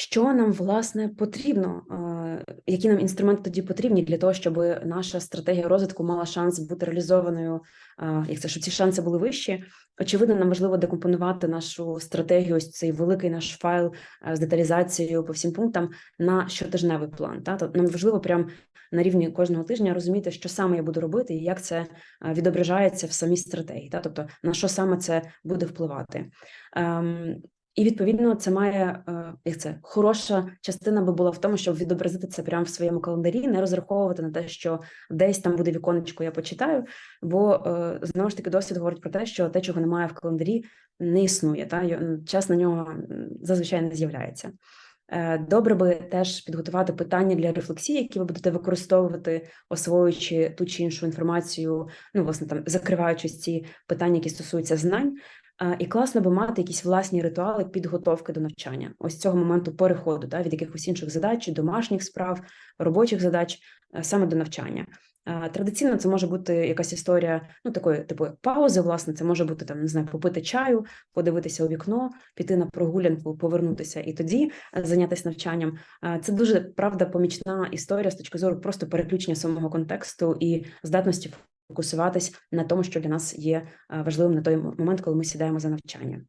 Що нам власне потрібно? е, Які нам інструменти тоді потрібні для того, щоб наша стратегія розвитку мала шанс бути реалізованою? е, Як це щоб ці шанси були вищі? Очевидно, нам важливо декомпонувати нашу стратегію, ось цей великий наш файл е, з деталізацією по всім пунктам на щотижневий план. Та нам важливо прям на рівні кожного тижня розуміти, що саме я буду робити, і як це відображається в самій стратегії. Та тобто на що саме це буде впливати. Ем, і відповідно це має е, як це хороша частина би була в тому, щоб відобразити це прямо в своєму календарі, не розраховувати на те, що десь там буде віконечко, я почитаю. Бо е, знову ж таки досвід говорить про те, що те, чого немає в календарі, не існує. Та час на нього зазвичай не з'являється. Е, Добре би теж підготувати питання для рефлексії, які ви будете використовувати, освоюючи ту чи іншу інформацію, ну власне там закриваючись ці питання, які стосуються знань. Е, І класно би мати якісь власні ритуали підготовки до навчання, ось цього моменту переходу да, від якихось інших задач, домашніх справ, робочих задач е, саме до навчання. Е, Традиційно це може бути якась історія, ну такої типу паузи. Власне, це може бути там не знаю, попити чаю, подивитися у вікно, піти на прогулянку, повернутися і тоді зайнятися навчанням. Це дуже правда помічна історія з точки зору просто переключення самого контексту і здатності фокусуватись на тому, що для нас є е, важливим на той момент, коли ми сідаємо за навчання.